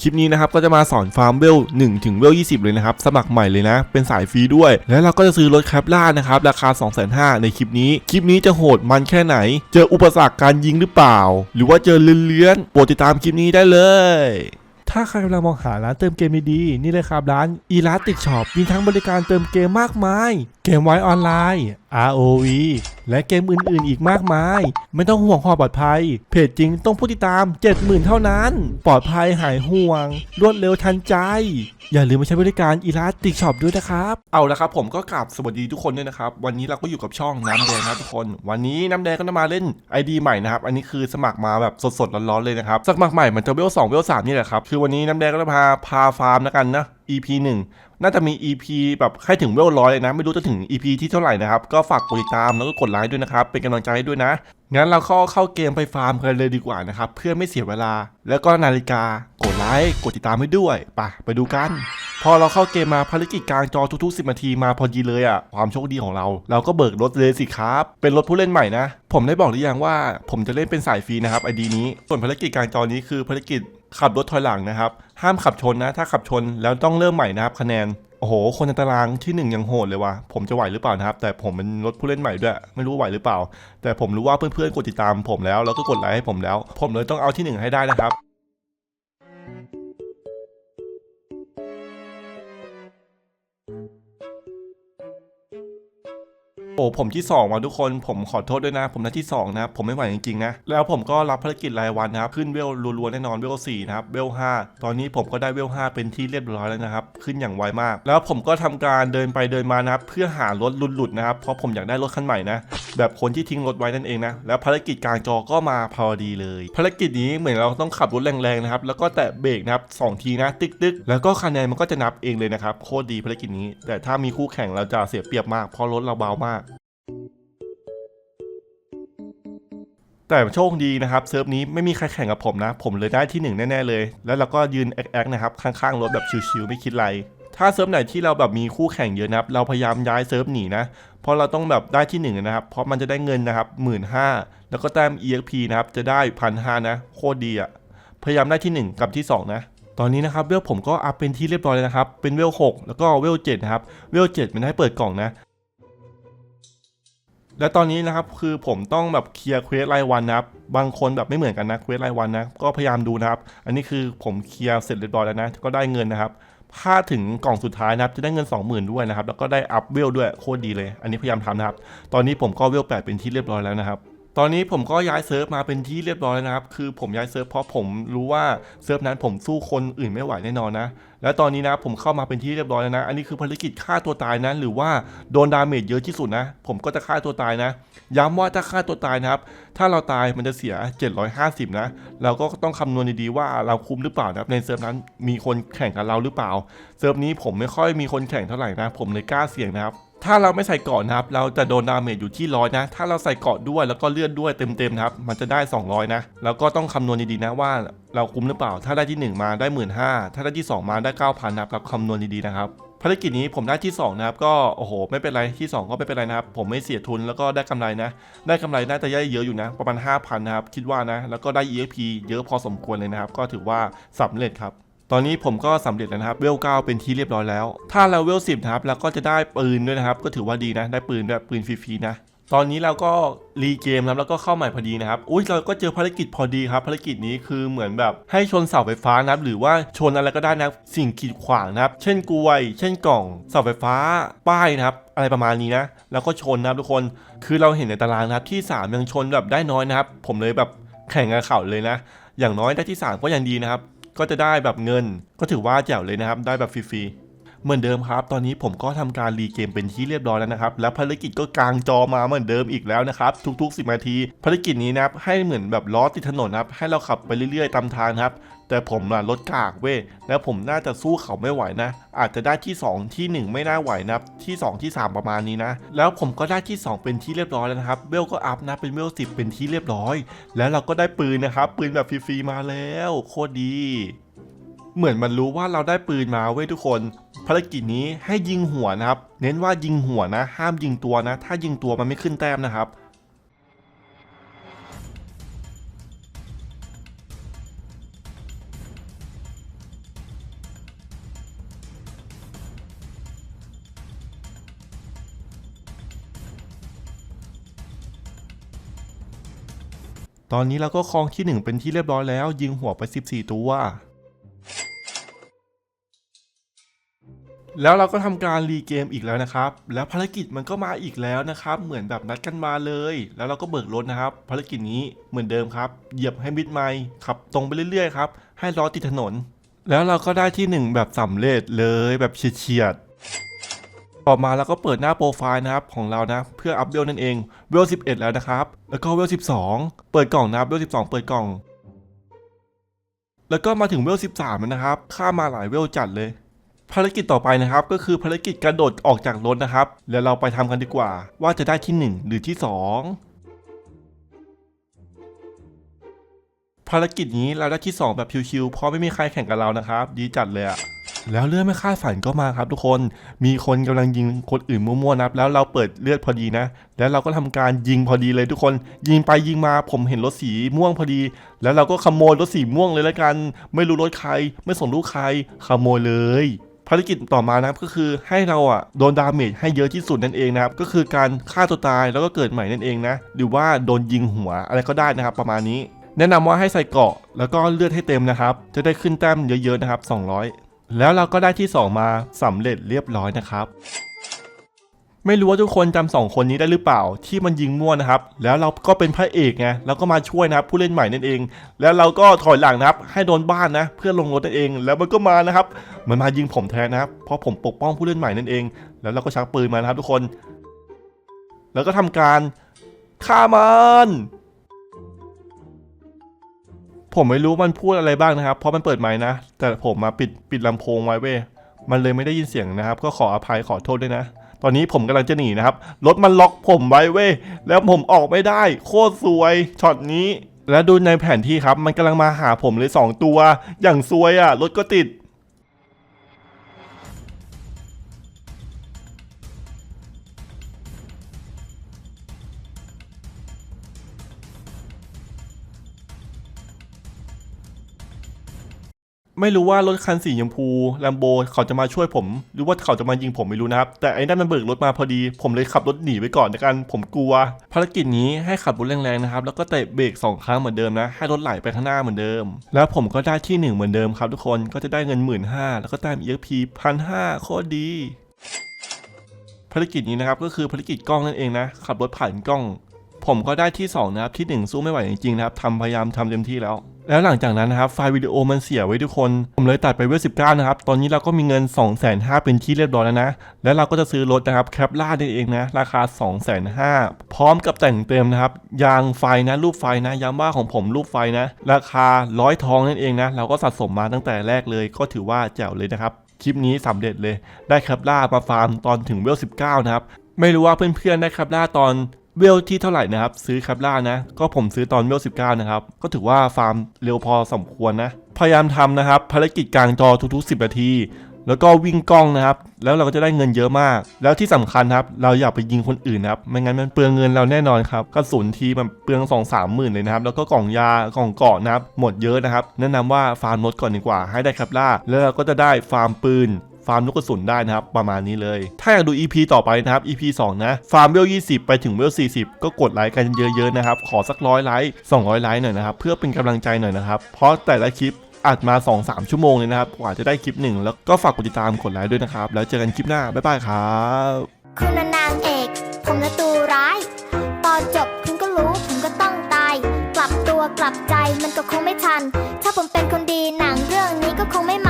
คลิปนี้นะครับก็จะมาสอนฟาร์มเวล1ถึงเวล20 เลยนะครับ สมัครใหม่เลยนะ เป็นสายฟรีด้วย แล้วเราก็จะซื้อรถแคปล่านะครับ ราคา 2,500ในคลิปนี้ คลิปนี้จะโหดมันแค่ไหน เจออุปสรรคการยิงหรือเปล่า หรือว่าเจอเลื้อนๆโปรดติดตามคลิปนี้ได้เลยถ้าใครกำลังมองหาร้านเติมเกมดีๆนี่เลยครับร้าน e l a s t i c Shop มีทั้งบริการเติมเกมมากมาย เกมไว้ออนไลน์ ROV และเกมอื่นๆ อีกมากมาย ไม่ต้องห่วงความปลอดภัย เพจจริงต้องผู้ติดตาม 70,000 เท่านั้น ปลอดภัยหายห่วง รวดเร็วทันใจ อย่าลืมมาใช้บริการ e l a s t i c Shop ด้วยนะครับ เอาละครับผมก็กราบสวัสดีทุกคนด้วยนะครับ วันนี้เราก็อยู่กับช่องน้ำแดงนะทุกคน วันนี้น้ำแดงก็จะมาเล่น ID ใหม่นะครับ อันนี้คือสมัครมาแบบสดๆร้อนๆเลยนะครับ สมัครใหม่มันจะเวล2เวล3นี่แหละครับ คือวันนี้น้ำแดงก็จะพาพาฟาร์มแล้วกันนะ EP 1 น่าจะมี EP แบบใกล้ถึงเวลร้อยเลยนะ ไม่รู้จะถึง EP ที่เท่าไหร่นะครับ ก็ฝากกดติดตามแล้วก็กดไลค์ด้วยนะครับ เป็นกำลังใจให้ด้วยนะ งั้นเราเข้าเข้าเกมไปฟาร์มกันเลยดีกว่านะครับ เพื่อไม่เสียเวลา แล้วก็นาฬิกา กดไลค์กดติดตามให้ด้วยไปไปดูกัน พอเราเข้าเกมมาภารกิจกลางจอทุกๆ 10นาทีมาพอดีเลยอะความโชคดีของเรา เราก็เบิกรถเลยสิครับ เป็นรถผู้เล่นใหม่นะ ผมได้บอกหรือยังว่า ผมจะเล่นเป็นสายฟรีนะครับไอดีนี้ส่วนภารกิจกลางจอนี้คือภารกิจ ขับรถถอยหลังนะครับ ห้ามขับชนนะ ถ้าขับชนแล้วต้องเริ่มใหม่นะครับ คะแนน โอ้โห คนในตารางที่หนึ่งยังโหดเลยว่ะ ผมจะไหวหรือเปล่านะครับ แต่ผมเป็นรถผู้เล่นใหม่ด้วย ไม่รู้ไหวหรือเปล่า แต่ผมรู้ว่าเพื่อนๆกดติดตามผมแล้ว แล้วก็กดไลค์ให้ผมแล้ว ผมเลยต้องเอาที่หนึ่งให้ได้นะครับ อ้ผมที่2ว่ะทุกคนผมขอโทษด้วยนะ ผมนัดที่2นะผมไม่ไหวจริงๆนะแล้วผมก็รับภารกิจรายวันนะครับขึ้นเวลรัวๆแน่นอนเวล4นะครับเวล5ตอนนี้ผมก็ได้เวล5เป็นที่เรียบร้อยแล้วนะครับขึ้นอย่างไวมาก แล้วผมก็ทำการเดินไปเดินมานะครับเพื่อหารถหลุดๆนะครับเพราะผมอยากได้รถคันใหม่นะแบบคนที่ทิ้งรถไว้นั่นเองนะแล้วภารกิจกลางจอก็มาพอดีเลย ภารกิจนี้เหมือนเราต้องขับรถแรงๆนะครับแล้วก็แตะเบรกนะครับสองทีนะตึกๆ แล้วก็คะแนนมันก็จะนับเองเลยนะครับโคตรดีภารกิจนี้ แต่ถ้ามีคู่แข่งเราจะเสียเปรียบมากเพราะรถเราเบามาก แต่โชคดีนะครับเซิร์ฟนี้ไม่มีใครแข่งกับผมนะ ผมเลยได้ที่หนึ่งแน่ ๆ เลย แล้วเราก็ยืนแอคๆนะครับข้างๆรถแบบชิวๆไม่คิดอะไรถ้าเซิร์ฟไหนที่เราแบบมีคู่แข่งเยอะนะครับเราพยายามย้ายเซิร์ฟหนีนะเพราะเราต้องแบบได้ที่หนึ่งนะครับเพราะมันจะได้เงินนะครับหมื่นห้าแล้วก็แต้ม EXP นะครับจะได้พันห้านะโคตรดีอะพยายามได้ที่ 1 กับที่ 2 นะตอนนี้นะครับเวลผมก็อัพเป็นที่เรียบร้อยแล้วนะครับเป็นเวล6แล้วก็เวล7นะครับเวล7มันให้เปิดกล่องนะ และตอนนี้นะครับคือผมต้องแบบเคลียร์เควสรายวันนะครับ บางคนแบบไม่เหมือนกันนะเควสรายวันนะก็พยายามดูนะครับ อันนี้คือผมเคลียร์เสร็จเรียบร้อยแล้วนะ ก็ได้เงินนะครับถ้าถึงกล่องสุดท้ายนะครับจะได้เงิน 20,000 ด้วยนะครับ แล้วก็ได้อัพเวลด้วยโคตรดีเลย อันนี้พยายามทำนะครับ ตอนนี้ผมก็เวล8เป็นที่เรียบร้อยแล้วนะครับ ตอนนี้ผมก็ย้ายเซิร์ฟมาเป็นที่เรียบร้อยแล้วนะครับ คือผมย้ายเซิร์ฟเพราะผมรู้ว่าเซิร์ฟนั้นผมสู้คนอื่นไม่ไหวแน่นอนนะ แล้วตอนนี้นะผมเข้ามาเป็นที่เรียบร้อยแล้วนะ อันนี้คือภารกิจฆ่าตัวตายนะ หรือว่าโดนดาเมจเยอะที่สุดนะ ผมก็จะฆ่าตัวตายนะ ย้ำว่าถ้าฆ่าตัวตายนะครับ ถ้าเราตายมันจะเสีย 750 นะ เราก็ต้องคำนวณดีๆว่าเราคุ้มหรือเปล่านะครับ ในเซิร์ฟนั้นมีคนแข่งกับเราหรือเปล่า เซิร์ฟนี้ผมไม่ค่อยมีคนแข่งเท่าไหร่นะ ผมเลยกล้าเสี่ยงนะครับ ถ้าเราไม่ใส่เกาะนะครับ เราจะโดนดาเมจอยู่ที่ร้อยนะ ถ้าเราใส่เกาะด้วยแล้วก็เลือดด้วยเต็มๆนะครับ มันจะได้ 200 นะ แล้วก็ต้องคำนวณดีๆนะว่าเราคุ้มหรือเปล่า ถ้าได้ที่ 1 มาได้ 1 5ื่นถ้าได้ที่ 2 มาได้ 9,000นะครับเราคำนวณดีๆนะครับ ภารกิจนี้ผมได้ที่ 2 นะครับ ก็โอ้โห ไม่เป็นไรที่ 2 ก็ไม่เป็นไรนะครับ ผมไม่เสียทุนแล้วก็ได้กำไรนะ ได้กำไรน่าจะได้เยอะอยู่นะ ประมาณ 5,000 นะครับ คิดว่านะ แล้วก็ได้ EXP เยอะพอสมควรเลยนะครับ ก็ถือว่าสำเร็จครับ ตอนนี้ผมก็สำเร็จแล้วนะครับเวล9เป็นที่เรียบร้อยแล้ว ถ้าเราเวล10นะครับเราก็จะได้ปืนด้วยนะครับ ก็ถือว่าดีนะ ได้ปืนด้วยปืนฟรีๆนะตอนนี้เราก็รีเกมแล้วแล้วก็เข้าใหม่พอดีนะครับ อุ้ยเราก็เจอภารกิจพอดีครับภารกิจนี้คือเหมือนแบบให้ชนเสาไฟฟ้านะครับ หรือว่าชนอะไรก็ได้นะสิ่งกีดขวางนะครับ เช่นกลวย เช่นกล่องเสาไฟฟ้า ป้ายนะครับ อะไรประมาณนี้นะ แล้วก็ชนนะครับทุกคนคือเราเห็นในตารางนะครับที่ 3 ยังชนแบบได้น้อยนะครับ ผมเลยแบบแข่งกับเขาเลยนะ อย่างน้อยได้ที่ 3 ก็ยังดีนะครับ ก็จะได้แบบเงิน ก็ถือว่าแจ๋วเลยนะครับ ได้แบบฟรีๆ เหมือนเดิมครับ ตอนนี้ผมก็ทำการรีเกมเป็นที่เรียบร้อยแล้วนะครับ แล้วภารกิจก็กลางจอมาเหมือนเดิมอีกแล้วนะครับทุก ๆ 10นาที ภารกิจนี้นะครับให้เหมือนแบบล้อติดถนนนะครับให้เราขับไปเรื่อยๆตามทางนครับแต่ผมอะรถกากเว้ยแล้วผมน่าจะสู้เขาไม่ไหวนะ อาจจะได้ที่ 2 ที่ 1 ไม่น่าไหวนะที่ 2 ที่ 3 ประมาณนี้นะ แล้วผมก็ได้ที่ 2 เป็นที่เรียบร้อยแล้วนะครับเวลก็อัพนะเป็นเวล10เป็นที่เรียบร้อย แล้วเราก็ได้ปืนนะครับปืนแบบฟรีๆมาแล้ว โคตรดี เหมือนมันรู้ว่าเราได้ปืนมาเว้ยทุกคน ภารกิจนี้ให้ยิงหัวนะครับ เน้นว่ายิงหัวนะ ห้ามยิงตัวนะ ถ้ายิงตัวมันไม่ขึ้นแต้มนะครับตอนนี้เราก็คลองที่ 1 เป็นที่เรียบร้อยแล้ว ยิงหัวไป 14 ตัว แล้วเราก็ทำการรีเกมอีกแล้วนะครับ แล้วภารกิจมันก็มาอีกแล้วนะครับ เหมือนแบบนัดกันมาเลย แล้วเราก็เบิกรถนะครับ ภารกิจนี้เหมือนเดิมครับ เหยียบให้มิดไมค์ขับตรงไปเรื่อยๆครับ ให้ล้อติดถนน แล้วเราก็ได้ที่หนึ่งแบบสำเร็จเลยแบบเฉียดๆต่อมาเราก็เปิดหน้าโปรไฟล์นะครับของเรานะเพื่ออัพเวลนั่นเองเวล11 แล้วนะครับ แล้วก็เวล12 เปิดกล่องนะครับเวล12 เปิดกล่อง แล้วก็มาถึงเวล13แล้วนะครับข้ามาหลายเวลจัดเลย ภารกิจต่อไปนะครับก็คือภารกิจกระโดดออกจากรถนะครับ แล้วเราไปทำกันดีกว่า ว่าจะได้ที่ 1 หรือที่ 2 ภารกิจนี้เราได้ที่ 2 แบบชิวๆเพราะไม่มีใครแข่งกับเรานะครับ ดีจัดเลยอะแล้วเรื่องไม่คาดฝันก็มาครับทุกคน มีคนกำลังยิงคนอื่นมั่วๆนับแล้วเราเปิดเลือดพอดีนะ แล้วเราก็ทำการยิงพอดีเลยทุกคน ยิงไปยิงมาผมเห็นรถสีม่วงพอดี แล้วเราก็ขโมยรถสีม่วงเลยละกัน ไม่รู้รถใคร ไม่สนลูกใคร ขโมยเลย ภารกิจต่อมานะครับก็คือให้เราอะโดนดาเมจให้เยอะที่สุดนั่นเองนะครับก็คือการฆ่าตัวตายแล้วก็เกิดใหม่นั่นเองนะหรือว่าโดนยิงหัวอะไรก็ได้นะครับ ประมาณนี้ แนะนำว่าให้ใส่เกาะแล้วก็เลือดให้เต็มนะครับ จะได้ขึ้นแต้มเยอะๆนะครับ 200 แล้วเราก็ได้ที่ 2 มาสำเร็จเรียบร้อยนะครับ ไม่รู้ว่าทุกคนจำสองคนนี้ได้หรือเปล่าที่มันยิงมั่วนะครับ แล้วเราก็เป็นพระเอกไงแล้วก็มาช่วยนะครับผู้เล่นใหม่นั่นเอง แล้วเราก็ถอยหลังนะครับ ให้โดนบ้านนะ เพื่อลงรถนั่นเอง แล้วมันก็มานะครับ มันมายิงผมแทนนะครับเพราะผมปกป้องผู้เล่นใหม่นั่นเอง แล้วเราก็ชักปืนมานะครับ ทุกคน แล้วก็ทำการฆ่ามันผมไม่รู้มันพูดอะไรบ้างนะครับ เพราะมันเปิดไมค์นะ แต่ผมมาปิดปิดลำโพงไว้เว้ยมันเลยไม่ได้ยินเสียงนะครับ ก็ขออภัยขอโทษด้วยนะ ตอนนี้ผมกำลังจะหนีนะครับ รถมันล็อกผมไว้เว้ย แล้วผมออกไม่ได้ โคตรซวย ช็อตนี้ แล้วดูในแผนที่ครับ มันกำลังมาหาผมเลย 2 ตัว อย่างซวยอะ รถก็ติด ไม่รู้ว่ารถคันสีชมพูแลมโบเขาจะมาช่วยผม หรือว่าเขาจะมายิงผมไม่รู้นะครับ แต่ไอ้นั่นมันเบิกรถมาพอดี ผมเลยขับรถหนีไปก่อนในการผมกลัว ภารกิจนี้ให้ขับรถแรงๆนะครับ แล้วก็เตะเบรกสองครั้งเหมือนเดิมนะ ให้รถไหลไปข้างหน้าเหมือนเดิม แล้วผมก็ได้ที่หนึ่งเหมือนเดิมครับ ทุกคนก็จะได้เงินหมื่นห้าแล้วก็แต้ม EXP พันห้าโคตรดีภารกิจนี้นะครับก็คือภารกิจกล้องนั่นเองนะขับรถผ่านกล้อง ผมก็ได้ที่2นะครับที่1สู้ไม่ไหวจริงๆนะครับทำพยายามทำเต็มที่แล้ว แล้วหลังจากนั้นนะครับไฟล์วิดีโอมันเสียไว้ทุกคน ผมเลยตัดไปเวล19นะครับ ตอนนี้เราก็มีเงิน 2 5 0 0 0เป็นที่เรียบร้อยแล้วนะ แล้วเราก็จะซื้อรถนะครับแคปล่านั่นเองนะ ราคา 2 5 0 0 0พร้อมกับแต่งเต็มนะครับ ยางไฟนะ รูปไฟนะ ย้ำว่าของผมรูปไฟนะ ราคาร้อยทองนั่นเองนะ เราก็สะสมมาตั้งแต่แรกเลย ก็ถือว่าแจ๋วเลยนะครับ คลิปนี้สำเร็จเลย ได้แคปล่ามาฟาร์มตอนถึงเวล19นะครับ ไม่รู้ว่าเพื่อนๆได้แคปล่าตอน เวลที่เท่าไหร่นะครับ ซื้อแคปล่านะ ก็ผมซื้อตอนเวล19นะครับ ก็ถือว่าฟาร์มเร็วพอสมควรนะ พยายามทำนะครับ ภารกิจกลางจอทุกๆ 10 นาที แล้วก็วิ่งกล้องนะครับ แล้วเราก็จะได้เงินเยอะมาก แล้วที่สำคัญครับ เราอย่าไปยิงคนอื่นนะครับไม่งั้นมันเปลืองเงินเราแน่นอนครับกระสุนทีมันเปลือง2องสามหมื่นเลยนะครับ แล้วก็กล่องยากล่องเกาะนะครับหมดเยอะนะครับ แนะนำว่าฟาร์มรถก่อนดีกว่าให้ได้แคปล่าแล้วเราก็จะได้ฟาร์มปืน ฟาร์มลูกกระสุนได้นะครับ ประมาณนี้เลย ถ้าอยากดู EP ต่อไปนะครับ EP 2 นะ ฟาร์มเวล20 ไปถึงเวล40 ก็กดไลค์กันเยอะๆนะครับ ขอสักร้อยไลค์200 ไลค์หน่อยนะครับ เพื่อเป็นกำลังใจหน่อยนะครับ เพราะแต่ละคลิปอัดมา 2-3 ชั่วโมงเลยนะครับ กว่าจะได้คลิปหนึ่งแล้วก็ฝากกดติดตามกดไลค์ด้วยนะครับ แล้วเจอกันคลิปหน้า บ๊ายบายครับคุณนางเอก ผมละตัวร้าย ตอนจบคุณก็รู้ผมก็ต้องตาย กลับตัวกลับใจมันก็คงไม่ทัน ถ้าผมเป็นคนดีหนังเรื่องนี้ก็คงไม่มัน